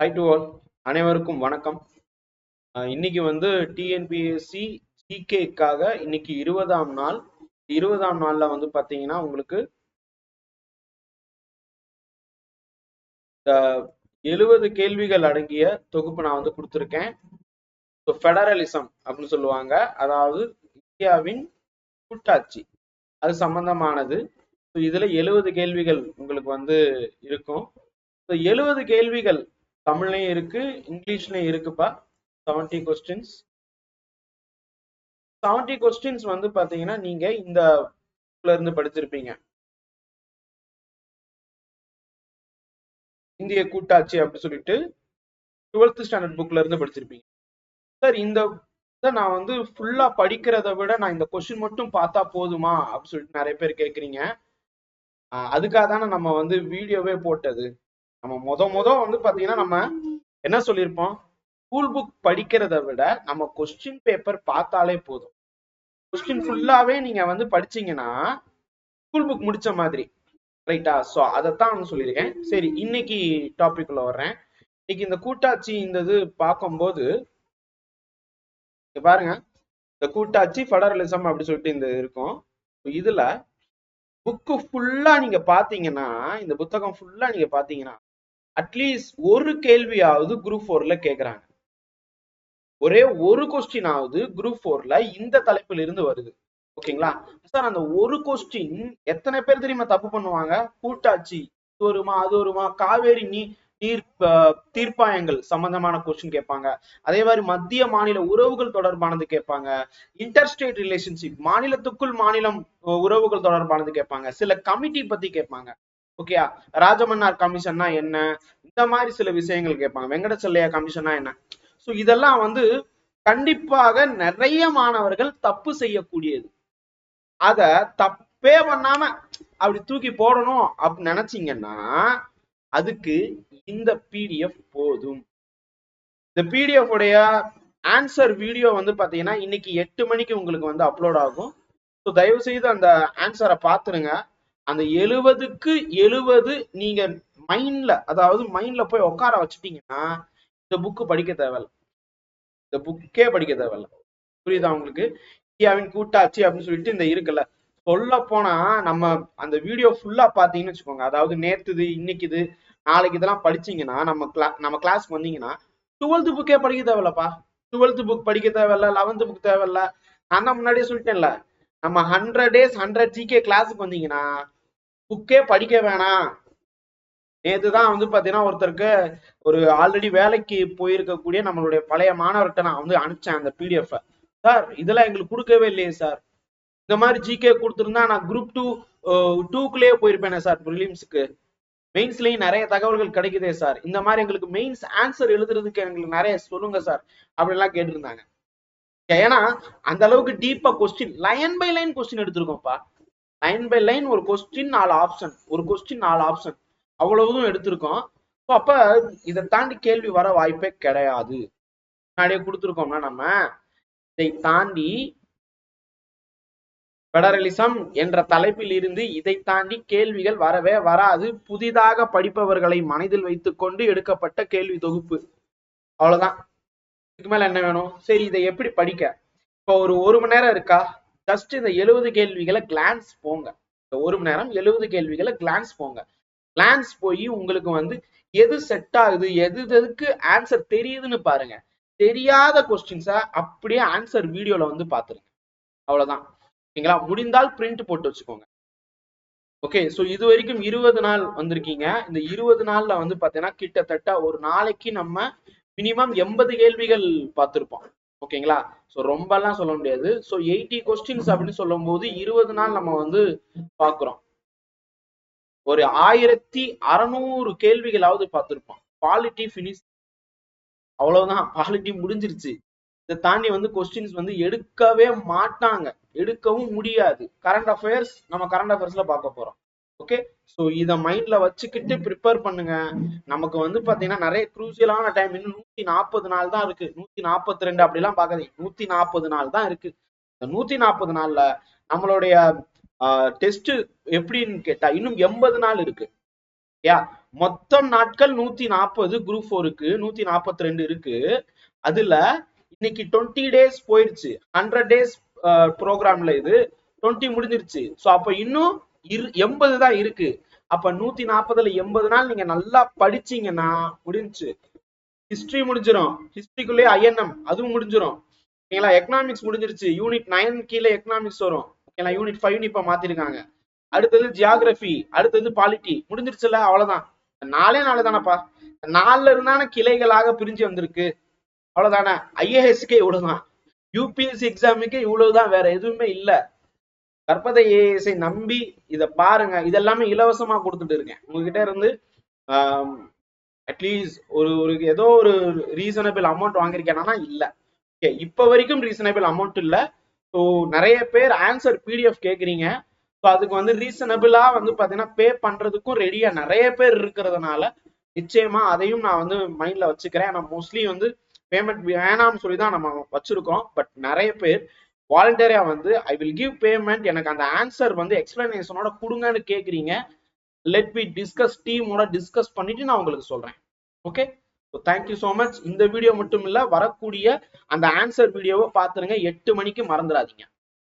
High to all அனைவருக்கும் வணக்கம். இன்னைக்கு வந்து டிஎன்பிஎஸ்சி ஜிகேக்காக இன்னைக்கு இருபதாம் நாள். இருபதாம் நாள்ல வந்து பாத்தீங்கன்னா உங்களுக்கு எழுபது கேள்விகள் அடங்கிய தொகுப்பு நான் வந்து கொடுத்துருக்கேன். ஸோ ஃபெடரலிசம் அப்படின்னு சொல்லுவாங்க. அதாவது இந்தியாவின் கூட்டாட்சி. அது சம்பந்தமானது. ஸோ இதுல எழுபது கேள்விகள் உங்களுக்கு வந்து இருக்கும். ஸோ எழுபது கேள்விகள் தமிழ்லையும் இருக்கு இங்கிலீஷ்லயும் இருக்குப்பா. செவன்டி கொஸ்டின்ஸ் செவன்டி கொஸ்டின்ஸ் வந்து பாத்தீங்கன்னா நீங்க இந்த புக்ல இருந்து படிச்சிருப்பீங்க. இந்திய கூட்டாட்சி அப்படின்னு சொல்லிட்டு டுவெல்த் ஸ்டாண்டர்ட் புக்ல இருந்து படிச்சிருப்பீங்க. சார் இந்த நான் வந்து ஃபுல்லா படிக்கிறத விட நான் இந்த கொஸ்டின் மட்டும் பார்த்தா போதுமா? அப்படின்னு சொல்லிட்டு நிறைய பேர் கேக்குறீங்க. அதுக்காக தானே நம்ம வந்து வீடியோவே போட்டது. நம்ம முத முத வந்து பாத்தீங்கன்னா நம்ம என்ன சொல்லியிருப்போம்? ஸ்கூல் புக் படிக்கிறத விட நம்ம கொஸ்டின் பேப்பர் பார்த்தாலே போதும். கொஸ்டின் ஃபுல்லாவே நீங்க வந்து படிச்சீங்கன்னா ஸ்கூல் புக் முடிச்ச மாதிரி ரைட்டா ஸோ அதைத்தான் வந்து சொல்லியிருக்கேன். சரி இன்னைக்கு டாபிக் உள்ள வர்றேன். இன்னைக்கு இந்த கூட்டாட்சி இந்த இது பார்க்கும்போது பாருங்க. இந்த கூட்டாட்சி ஃபெடரலிசம் அப்படி சொல்லிட்டு இந்த இருக்கும். இதுல புக்கு ஃபுல்லா நீங்க பாத்தீங்கன்னா இந்த புத்தகம் ஃபுல்லா நீங்க பாத்தீங்கன்னா அட்லீஸ்ட் ஒரு கேள்வியாவது குரூப் ஃபோர்ல கேக்குறாங்க. ஒரே ஒரு கொஸ்டின் ஆகுது குரூப் ஃபோர்ல இந்த தலைப்புல இருந்து வருது. ஓகேங்களா சார் அந்த ஒரு கொஸ்டின் எத்தனை பேர் தெரியுமா தப்பு பண்ணுவாங்க? கூட்டாட்சி இது வருமா அது வருமா? காவேரி நீ நீர் தீர்ப்பாயங்கள் சம்பந்தமான கொஸ்டின் கேட்பாங்க. அதே மாதிரி மத்திய மாநில உறவுகள் தொடர்பானது கேட்பாங்க. இன்டர்ஸ்டேட் ரிலேஷன்ஷிப் மாநிலத்துக்குள் மாநிலம் உறவுகள் தொடர்பானது கேட்பாங்க. சில கமிட்டி பத்தி கேட்பாங்க. ஓகேயா ராஜமன்னார் கமிஷன்னா என்ன? இந்த மாதிரி சில விஷயங்கள் கேட்பாங்க. வெங்கடச்சல்லையா கமிஷன்னா என்ன? சோ இதெல்லாம் வந்து கண்டிப்பாக நிறைய மாணவர்கள் தப்பு செய்யக்கூடியது. அத தப்பே பண்ணாம அப்படி தூக்கி போடணும் அப்படின்னு நினைச்சீங்கன்னா அதுக்கு இந்த பிடிஎஃப் போதும். இந்த பிடிஎஃப் உடைய ஆன்சர் வீடியோ வந்து பாத்தீங்கன்னா இன்னைக்கு எட்டு மணிக்கு உங்களுக்கு வந்து அப்லோட் ஆகும். ஸோ தயவு செய்து அந்த ஆன்சரை பாத்துருங்க அந்த எழுவதுக்கு எழுவது நீங்க மைண்ட்ல அதாவது மைண்ட்ல போய் உட்கார வச்சுட்டீங்கன்னா இந்த புக்கு படிக்க தேவையில்ல. இந்த புக்கே படிக்க தேவையில்ல. புரியுதா உங்களுக்கு? இந்தியாவின் கூட்டாட்சி அப்படின்னு சொல்லிட்டு இந்த இருக்குல்ல. சொல்ல போனா நம்ம அந்த வீடியோ ஃபுல்லா பாத்தீங்கன்னு வச்சுக்கோங்க. அதாவது நேத்துது இன்னைக்குது நாளைக்கு இதெல்லாம் படிச்சீங்கன்னா நம்ம கிளா நம்ம கிளாஸ்க்கு வந்தீங்கன்னா டுவெல்த் புக்கே படிக்க தேவையில்லப்பா. டுவெல்த் புக் படிக்க தேவையில்ல லெவன்த் புக் தேவையில்ல. நான் முன்னாடியே சொல்லிட்டேன்ல. நம்ம ஹண்ட்ரட் டேஸ் ஹண்ட்ரட் ஜிகே கிளாஸுக்கு வந்தீங்கன்னா புக்கே படிக்க வேணாம். நேத்துதான் வந்து பாத்தீங்கன்னா ஒருத்தருக்கு ஒரு ஆல்ரெடி வேலைக்கு போயிருக்கக்கூடிய நம்மளுடைய பழைய மாணவர்கிட்ட நான் வந்து அனுப்பிச்சேன் அந்த பிடிஎஃப் சார் இதெல்லாம் எங்களுக்கு கொடுக்கவே இல்லையே சார். இந்த மாதிரி ஜிகே கொடுத்துருந்தா நான் குரூப் டூ டூக்குள்ளேயே போயிருப்பேனே சார் ப்ரிலிம்ஸுக்கு மெயின்ஸ்லயும் நிறைய தகவல்கள் கிடைக்குதே சார். இந்த மாதிரி எங்களுக்கு மெயின்ஸ் ஆன்சர் எழுதுறதுக்கு எங்களுக்கு நிறைய சொல்லுங்க சார் அப்படின்லாம் கேட்டிருந்தாங்க. ஏன்னா அந்த அளவுக்கு டீப்பா question line by line question எடுத்திருக்கோம்ப்பா. Line by line ஒரு கொஸ்டின் நாலு ஆப்ஷன் ஒரு கொஸ்டின் நாலு ஆப்ஷன் அவ்வளவுதும் எடுத்திருக்கோம். ஸோ அப்ப இதை தாண்டி கேள்வி வர வாய்ப்பே கிடையாது. முன்னாடியே கொடுத்துருக்கோம்னா நம்ம. இதை தாண்டி பெடரலிசம் என்ற தலைப்பில் இருந்து இதை தாண்டி கேள்விகள் வரவே வராது. புதிதாக படிப்பவர்களை மனதில் வைத்துக்கொண்டு எடுக்கப்பட்ட கேள்வி தொகுப்பு. அவ்வளவுதான். இதுக்கு மேல என்ன வேணும்? சரி இதை எப்படி படிக்க? இப்போ ஒரு ஒரு மணி நேரம் இருக்கா? ஜஸ்ட் இந்த எழுபது கேள்விகளை கிளான்ஸ் போங்க. இந்த ஒரு மணி நேரம் எழுபது கேள்விகளை கிளான்ஸ் போங்க. கிளான்ஸ் போய் உங்களுக்கு வந்து எது செட் ஆகுது எது எதுக்கு ஆன்சர் தெரியுதுன்னு பாருங்க. தெரியாத கொஸ்டின்ஸை அப்படியே ஆன்சர் வீடியோல வந்து பாத்துருங்க. அவ்வளவுதான். ஓகேங்களா? முடிந்தால் பிரிண்ட் போட்டு வச்சுக்கோங்க. ஓகே ஸோ இது வரைக்கும் இருபது நாள் வந்திருக்கீங்க. இந்த இருபது நாள்ல வந்து பாத்தீங்கன்னா கிட்டத்தட்ட ஒரு நாளைக்கு நம்ம மினிமம் எண்பது கேள்விகள் பார்த்திருப்போம் ஓகேங்களா? ஸோ ரொம்பலாம் சொல்ல முடியாது. ஸோ எயிட்டி கொஸ்டின்ஸ் அப்படின்னு சொல்லும் போது இருபது நாள் நம்ம வந்து பார்க்குறோம். ஒரு ஆயிரத்தி அறநூறு கேள்விகளாவது பார்த்திருப்போம். பாலிட்டி ஃபினிஷ் அவ்வளவுதான். பாலிட்டி முடிஞ்சிருச்சு. இதை தாண்டி வந்து கொஸ்டின்ஸ் வந்து எடுக்கவே மாட்டாங்க. எடுக்கவும் முடியாது. கரண்ட் அஃபேர்ஸ் நம்ம கரண்ட் அஃபேர்ஸ்ல பார்க்க போறோம். ஓகே ஸோ இதை மைண்ட்ல வச்சுக்கிட்டு ப்ரிப்பேர் பண்ணுங்க. நமக்கு வந்து பாத்தீங்கன்னா நிறைய குரூசியலான டைம் இன்னும் நூத்தி நாற்பது நாள் தான் இருக்கு. நூத்தி நாற்பத்தி ரெண்டு அப்படிலாம் பாக்காதீங்க நூத்தி நாற்பது நாள் தான் இருக்கு. இந்த நூத்தி நாற்பது நாள்ல நம்மளுடைய டெஸ்ட் எப்படின்னு கேட்டா இன்னும் எண்பது நாள் இருக்கு. யா மொத்தம் நாட்கள் நூத்தி நாற்பது குரூப் ஃபோருக்கு நூத்தி நாற்பத்தி ரெண்டு இருக்கு. அதுல இன்னைக்கு டுவெண்ட்டி டேஸ் போயிருச்சு. ஹண்ட்ரட் டேஸ் ப்ரோக்ராம்ல இது. டுவெண்ட்டி முடிஞ்சிருச்சு. ஸோ அப்போ இன்னும் எண்பது தான் இருக்கு. அப்ப நூத்தி நாற்பதுல எண்பது நாள் நீங்க நல்லா படிச்சீங்கன்னா முடிஞ்சு ஹிஸ்டரி முடிஞ்சிடும் ஹிஸ்டரிக்குள்ளேயே ஐஎன்எம் அதுவும் முடிஞ்சிடும் ஓகேங்களா? எக்கனாமிக்ஸ் முடிஞ்சிருச்சு. யூனிட் நைன் கீழே எக்கனாமிக்ஸ் வரும். ஓகேங்களா? யூனிட் ஃபைவ் இப்ப மாத்திருக்காங்க. அடுத்தது ஜியாகிரபி அடுத்தது பாலிட்டி முடிஞ்சிருச்சுல அவ்வளவுதான். நாலே நாலு தானப்பா. நாலுல இருந்தான கிளைகளாக பிரிஞ்சு வந்திருக்கு. அவ்வளவுதானே? ஐஏஎஸ்க்கே இவ்வளவுதான். யூபிஎஸ்சி எக்ஸாமுக்கு இவ்வளவுதான். வேற எதுவுமே இல்ல. கற்பதை ஏஎஸ்ஐ நம்பி இதை பாருங்க. இதெல்லாமே இலவசமா கொடுத்துட்டு இருக்கேன். உங்ககிட்ட இருந்து அட்லீஸ்ட் ஒரு ஒரு ஏதோ ஒரு ரீசனபிள் அமௌண்ட் வாங்கியிருக்கேனா. இல்ல. ஓகே இப்ப வரைக்கும் ரீசனபிள் அமௌண்ட் இல்ல. ஸோ நிறைய பேர் ஆன்சர் பிடிஎஃப் கேட்குறீங்க ஸோ அதுக்கு வந்து ரீசனபிளா வந்து பாத்தீங்கன்னா பே பண்றதுக்கும் ரெடியா நிறைய பேர் இருக்கிறதுனால நிச்சயமா அதையும் நான் வந்து மைண்ட்ல வச்சுக்கிறேன். ஏன்னா மோஸ்ட்லி வந்து பேமெண்ட் வேணாம்னு சொல்லி தான் நம்ம வச்சிருக்கோம். பட் நிறைய பேர் வாலண்டியரா வந்து ஐ வில் கிவ் பேமெண்ட் எனக்கு அந்த ஆன்சர் வந்து எக்ஸ்பிளனேஷனோட கொடுங்கன்னு கேக்குறீங்க. லெட் பி டிஸ்கஸ் டீமோட டிஸ்கஸ் பண்ணிட்டு நான் உங்களுக்கு சொல்றேன். Okay so thank you so much இந்த வீடியோ மட்டும் இல்லை வரக்கூடிய அந்த ஆன்சர் வீடியோவை பார்த்துருங்க எட்டு மணிக்கு மறந்துடாதீங்க.